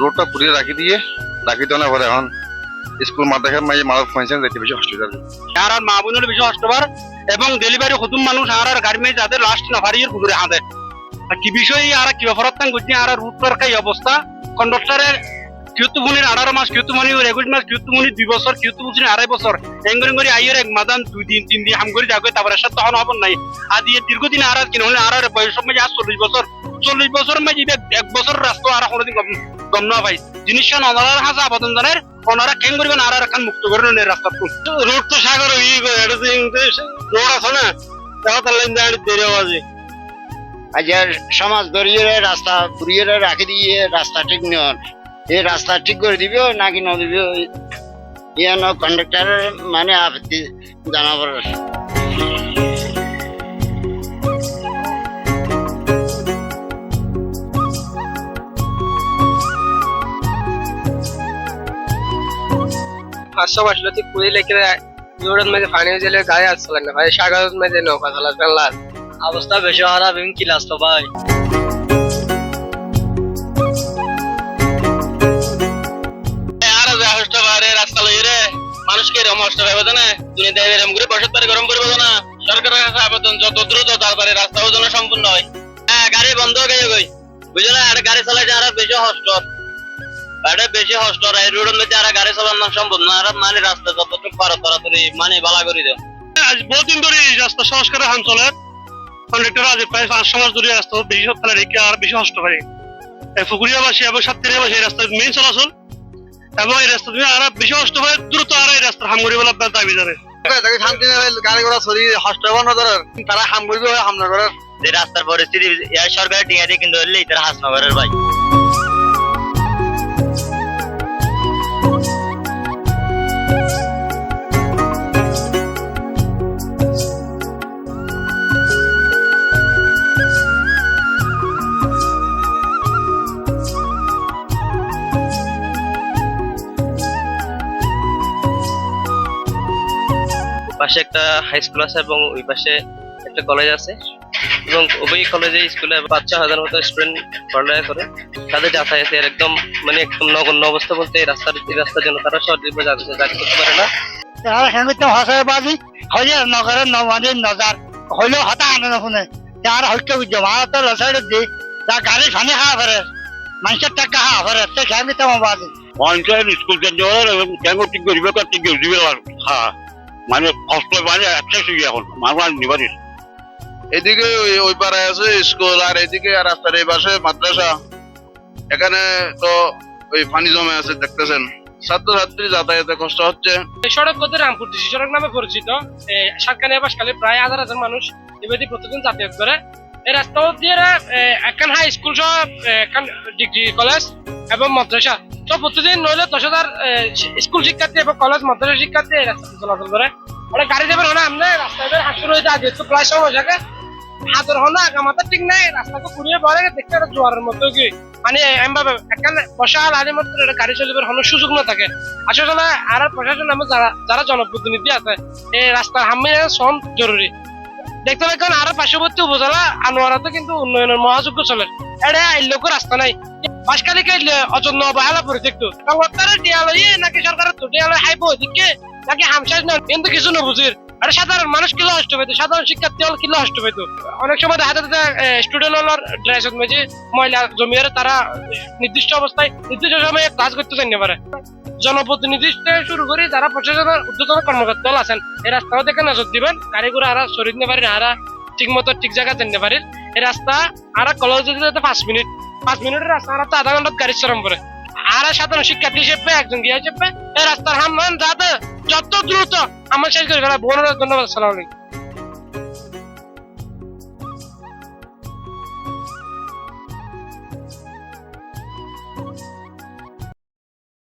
রোডটা পুড়িয়ে রাখি দিয়ে রাখি দেওয়ার পরে এখন স্কুল মাদ্রাসার মাঝে মানুষ পৌঁছে যেতে বেশি হসপিটাল আর মা বোনের বেশি অষ্টবার এবং ডেলিভারি হতুম মানুষ আর আর গাড়ি মেয়ে যাদের লাস্ট নাফারিয়ের কুদুরে হাঁদে। আর কি বিষয়, আর কি অপরাধ করছি আর রুট পার্কাই অবস্থা কন্ডাক্টরের কিউতুমনির আঠারো মাস কিউতুমনি একুশ মাস কিউতুমনি দুই বছর কিউতুমনি আড়াই বছর। এঙ্গরি গরি আইয়ের এক মাদান দুই দিন তিন দিন হাম করে যাবে তারপরে সাথে তখন হবেন নাই। আদি দীর্ঘদিন আর আর কিনে হলে আর আর বয়স মাঝে আর চল্লিশ বছর চল্লিশ বছর মাঝে এক বছর রাস্তা আর কোনোদিন গম না পাই জিনিসটা নলার হাসা আবেদন জানের ওনারা কেন করবেন আর আর এখন মুক্ত করে নেন রাস্তা রোড তো সাগর ই করে রোড আছে না দেখা তার লাইন দাঁড়িয়ে দেরি আওয়াজে আজ। সমাজ দরিয়ে রাস্তা ঘুরিয়ে রাখি দিয়ে রাস্তা ঠিক নয় এই রাস্তা ঠিক করে দিবে নাকি না দিবে ইয়ানো কন্ডাক্টরের মানে আপত্তি জানাবার পাঁচশো বসল তুই কুড়ি লেখে ইউরোর মধ্যে পানি জেলে গায়ে আসছিল না ভাই। সাগরের মধ্যে নৌকা চালাস অবস্থা বেশি খারাপ এবং কি লাস্ট হষ্ট পাইব না। দুনিয়া দেয় এরকম করে বসত পারে গরম করব না। সরকারের কাছে আবেদন, যত দ্রুত তারপরে রাস্তাও যেন সম্পূর্ণ হয়। হ্যাঁ গাড়ি বন্ধ হয়ে গেছে কই? আর গাড়ি আর বেশি বেশি এই রোডের মধ্যে আর গাড়ি চালানো সম্ভব না, আর মানে রাস্তা যতটুকু পারো তাড়াতাড়ি মানে বালা করে আজ ধরে এই রাস্তা সংস্কারের হান চলে কন্ডাক্টর আজ প্রায় পাঁচ সমাজ ধরে রাস্তা বেশি সপ্তাহে রেখে আর বেশি হষ্ট করে ফুকুরিয়াবাসী এবং সাতক্ষীরাবাসী এই রাস্তার মেইন চলাচল এবং এই রাস্তা দিয়ে আর বেশি কষ্ট হয় দ্রুত আর এই রাস্তা হামগুড়ি বলে আপনার দাবি জানে তাকে শান্তি গাড়ি ঘোড়া না তারা হামগুড়ি হামলা করার। এই রাস্তার পরিস্থিতি এই সরকারের টিকা দিয়ে কিন্তু তারা হাসনা ভাই। পাশে একটা হাই স্কুল আছে এবং ওই পাশে একটা কলেজ আছে। এবং ওই কলেজে স্কুলে পাঁচ ছ হাজার মতো স্টুডেন্ট পড়ালেখা করে। তাদের যাতায়াতের একদম মানে একদম নগণ্য অবস্থা বলতে এই রাস্তার এই রাস্তার জন্য তারা সঠিকভাবে যাতায়াত যাতায়াত করতে পারে না। তারা সেগুলো হসায় বাজি হইলে নগরের নজার হইলেও হতা আনে না শুনে। তার হইতে বুঝছে ভারত লসাইডে দি তা গাড়ি ফানি খাওয়া ফেরে। মানুষের টাকা খাওয়া ফেরে সে সেগুলো বাজি। পঞ্চায়েত স্কুল কেন্দ্র এবং কেন ঠিক করিবে কার ঠিক করে দিবে? হ্যাঁ মানে কষ্ট মানে একটা সুযোগ এখন। মানুষ আর নিবারি এদিকে ওই ওই পাড়ায় আছে স্কুল আর এদিকে আর রাস্তার এই পাশে মাদ্রাসা। এখানে তো ওই পানি জমে আছে দেখতেছেন। ছাত্রছাত্রী যাতায়াতে কষ্ট হচ্ছে। এই সড়ক পথে রামপুর ডিসি সড়ক নামে পরিচিত। সাতকানিয়া বাসকালে প্রায় হাজার হাজার মানুষ এবারে প্রতিদিন যাতায়াত করে। এই রাস্তা দিয়ে একখান হাই স্কুল সহ একখান ডিগ্রি কলেজ এবং মাদ্রাসা। তো প্রতিদিন নইলে দশ হাজার স্কুল শিক্ষার্থী এবং কলেজ, মাদ্রাসা শিক্ষার্থী এই রাস্তা চলাচল করে। ওরা গাড়ি যাবেন হলে আপনি রাস্তায় হাসতে রয়েছে আজ একটু প্রায় সময় থাকে। হাতের হলে আগামাতে ঠিক নাই, রাস্তাকে ঘুরিয়ে পরে দেখতে একটা জোয়ারের মতো কি? মানে এমভাবে একখান বসা আলি মাত্র একটা গাড়ি চলিবার হলো সুযোগ না থাকে। আসলে আর প্রশাসন নামে যারা যারা জনপ্রতিনিধি আছে, এই রাস্তার হামে সন জরুরি। দেখতে পাচ্ছেন আরও পার্শ্ববর্তী উপজেলা, আনোয়ারাতে কিন্তু উন্নয়নের মহাযোগ্য চলে। এটা লোক রাস্তা নাই। বাসকালিকে অজন্য অবহেলা করে দেখতো। নাকি সরকারের তো হাইবো নাকি হামসাজ না কিন্তু কিছু না বুঝির আরে সাধারণ মানুষ কিলো হষ্ট পেতো সাধারণ শিক্ষার্থী হল পেতো অনেক সময় দেখা যাচ্ছে স্টুডেন্ট হলার ড্রেস মেঝে ময়লা জমিয়ার তারা নির্দিষ্ট অবস্থায়, নির্দিষ্ট সময়ে কাজ করতে চাইতে পারে। জনপ্রতিনিধি শুরু করে যারা প্রশাসনের উদ্যোতন কর্মকর্তা আছেন এই রাস্তাও দেখে নজর দিবেন ঘোড়া আরা সরিয়ে নিতে পারেন আরা ঠিক মতো ঠিক জায়গা জানতে পারেন। এই রাস্তা, আরা কলেজ যেতে পাঁচ মিনিট পাঁচ মিনিটের রাস্তা আরা তো আধা ঘণ্টা গাড়ি চরম করে আর সাধারণ শিক্ষার্থী হিসেবে একজন গিয়ে হিসেবে এই রাস্তার হাম যাতে দ্রুত আমার শেষ করে ফেলা বোনের ধন্যবাদ সালাম আলাইকুম